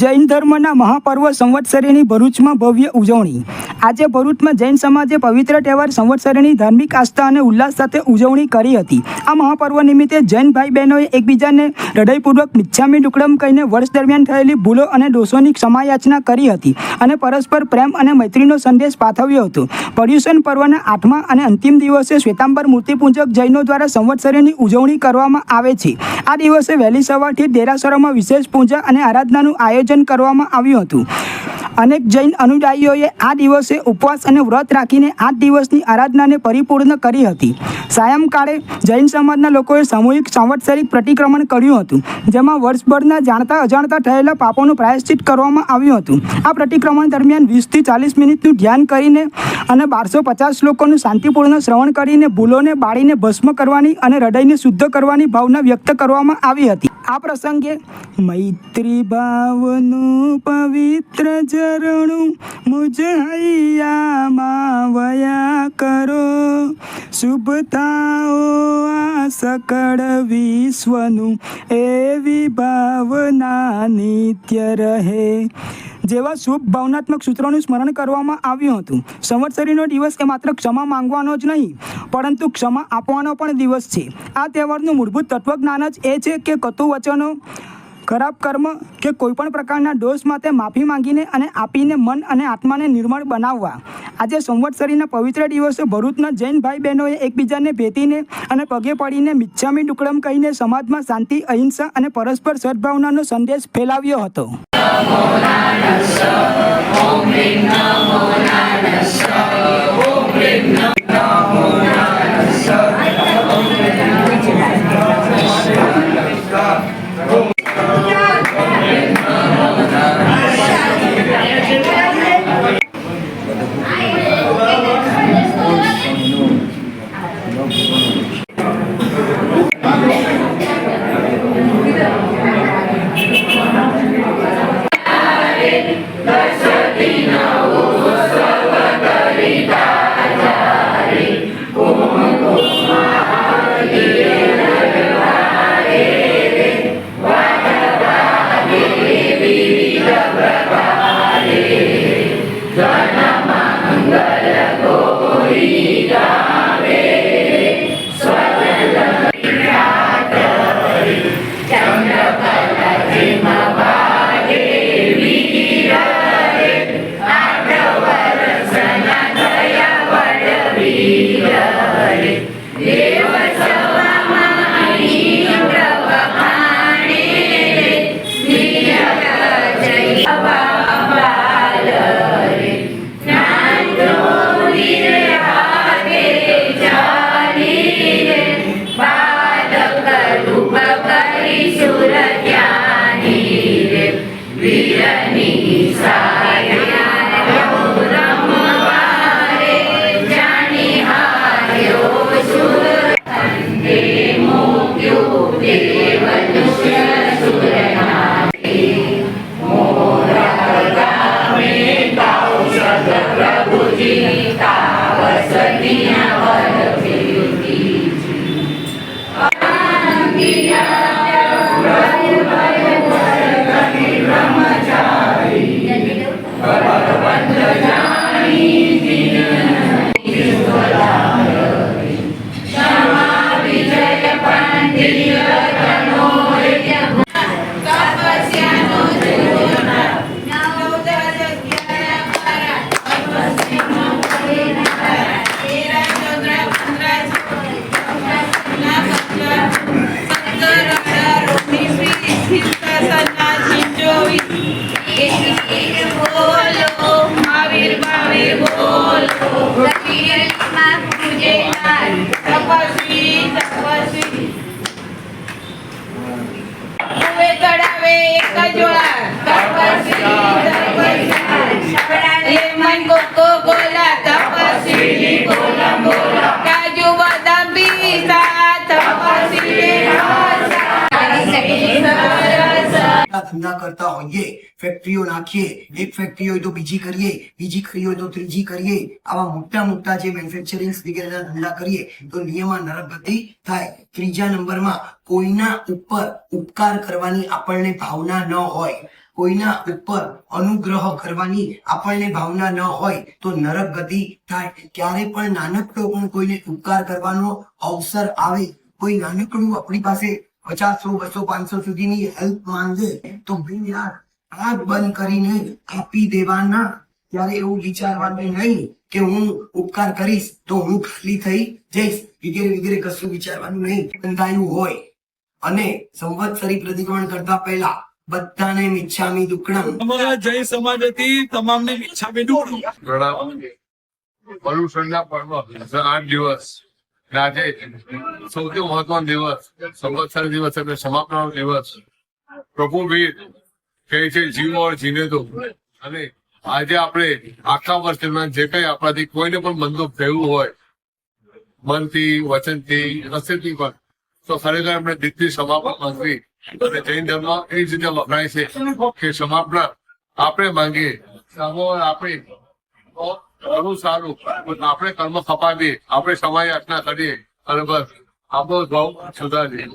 જૈન ધર્મના મહાપર્વ સંવત્સરીની ભરૂચમાં ભવ્ય ઉજવણી. આજે ભરૂચમાં જૈન સમાજે પવિત્ર તહેવાર, સંવત્સરની ધાર્મિક આસ્થા અને ઉલ્લાસ સાથે ઉજવણી કરી હતી. આ મહાપર્વ નિમિત્તે જૈન ભાઈ બહેનોએ એકબીજાને હૃદયપૂર્વક મિચ્છામી ડુકડમ કહીને વર્ષ દરમિયાન થયેલી ભૂલો અને દોષોની ક્ષમાયાચના કરી હતી અને પરસ્પર પ્રેમ અને મૈત્રીનો સંદેશ પાઠવ્યો હતો. પર્યુષણ પર્વના આઠમા અને અંતિમ દિવસે શ્વેતાંબર મૂર્તિપૂજક જૈનો દ્વારા સંવત્સરીની ઉજવણી કરવામાં આવે છે. આ દિવસે વહેલી સવારથી દેરાસરોમાં વિશેષ પૂજા અને આરાધનાનું આયોજન કરવામાં આવ્યું હતું. અનેક જૈન અનુયાયીઓએ આ દિવસે ઉપવાસ અને વ્રત રાખીને આઠ દિવસની આરાધનાને પરિપૂર્ણ કરી હતી. સાયંકાળે જૈન સમાજના લોકોએ સામૂહિક સંવત્સરિક પ્રતિક્રમણ કર્યું હતું, જેમાં વર્ષભરના જાણતા અજાણતા થયેલા પાપોનું પ્રાયશ્ચિત કરવામાં આવ્યું હતું. આ પ્રતિક્રમણ દરમિયાન વીસથી ચાલીસ મિનિટનું ધ્યાન કરીને અને બારસો પચાસ શ્લોકોનું શાંતિપૂર્ણ શ્રવણ કરીને ભૂલોને બાળીને ભસ્મ કરવાની અને હૃદયને શુદ્ધ કરવાની ભાવના વ્યક્ત કરવામાં આવી હતી. આ પ્રસંગે મૈત્રી ભાવનું પવિત્ર ઝરણું મુજ વયા કરો. શુભતાઓ આ સકળ વિશ્વનું એવી ભાવના નિત્ય રહે. જેવા શુભ ભાવનાત્મક સૂત્રોનું સ્મરણ કરવામાં આવ્યું હતું. સંવત્સરીનો દિવસ એ માત્ર ક્ષમા માંગવાનો જ નહીં પરંતુ ક્ષમા આપવાનો પણ દિવસ છે. આ તહેવારનું મૂળભૂત તત્વજ્ઞાન જ એ છે કે કટુ વચનો ખરાબ કર્મ કે કોઈપણ પ્રકારના દોષ માટે માફી માંગીને અને આપીને મન અને આત્માને નિર્મળ બનાવવા. આજે સંવત્સરીના પવિત્ર દિવસે ભરૂચના જૈન ભાઈ બહેનોએ એકબીજાને ભેટીને અને પગે પડીને મિચ્છામી ડુકડમ કહીને સમાજમાં શાંતિ, અહિંસા અને પરસ્પર સદભાવનાનો સંદેશ ફેલાવ્યો હતો. está Nirvana Mangala Gopurida Hallelujah. Tapasvi Tapasvi હવે ચડાવે એક જ વાર તપસ્વી તપસ્વી લેમન કોકો ધંધા કરતા હોઈએ ફેક્ટરીઓ નાખીએ, એક ફેક્ટરી હોય તો બીજી કરીએ, બીજી કરી હોય તો ત્રીજી કરીએ, આવા મોટા મોટા જે મેન્યુફેક્ચરિંગ વગેરેના ધંધા કરીએ, તો નિયમા નરકગતિ થાય. ત્રીજા નંબરમાં, કોઈના ઉપર ઉપકાર કરવાની આપણને ભાવના ન હોય. કોઈના ઉપર અનુગ્રહ કરવાની આપણને ભાવના ન હોય, તો નરક ગતિ થાય. ક્યારે પણ નાનકડો પણ કોઈને ઉપકાર કરવાનો અવસર આવે, કોઈ નાનકડું આપણી પાસે પચાસો બસો પાંચસો સુધીની હેલ્પ માંગે તો ભાઈ યાર આગ બંધ કરીને આપી દેવાના. ત્યારે એવું વિચારવાનું નહીં કે હું ઉપકાર કરીશ તો હું ખાલી થઈ જઈશ. વગેરે વગેરે કશું વિચારવાનું નહીં. બંધાયું હોય. અને સંવત્સરી પ્રતિક્રમણ કરતા પહેલા બધાને મિચ્છામી દુકડમ અમારા જૈન સમાજ હતી તમામને મિચ્છામી દુકડમ પ્રણામ. પર્યુષણના પર્વ. આઠ દિવસ. આજે સૌથી મહત્વનો દિવસ, સંવત્સર દિવસ એટલે સમાપનનો દિવસ. પ્રભુ વીર કહે છે, જીવો જીને તો અને આજે આપણે આખા વર્ષ દરમિયાન જે કઈ આપણાથી કોઈને પણ બંદૂક થયું હોય, મનથી, વચનથી, રસ્તેથી પણ, તો ખરેખર આપણે દિલથી સમાપન માંગવી. અને જૈન ધર્મ એ જ રીતે વપરાય છે કે સમાપન આપણે માંગીએ. આપણે ઘણું સારું. આપણે કર્મ ખપાવીએ આપણે સમય યાચના કરીએ. અને બસ આપણો ભાવ સુધારીએ.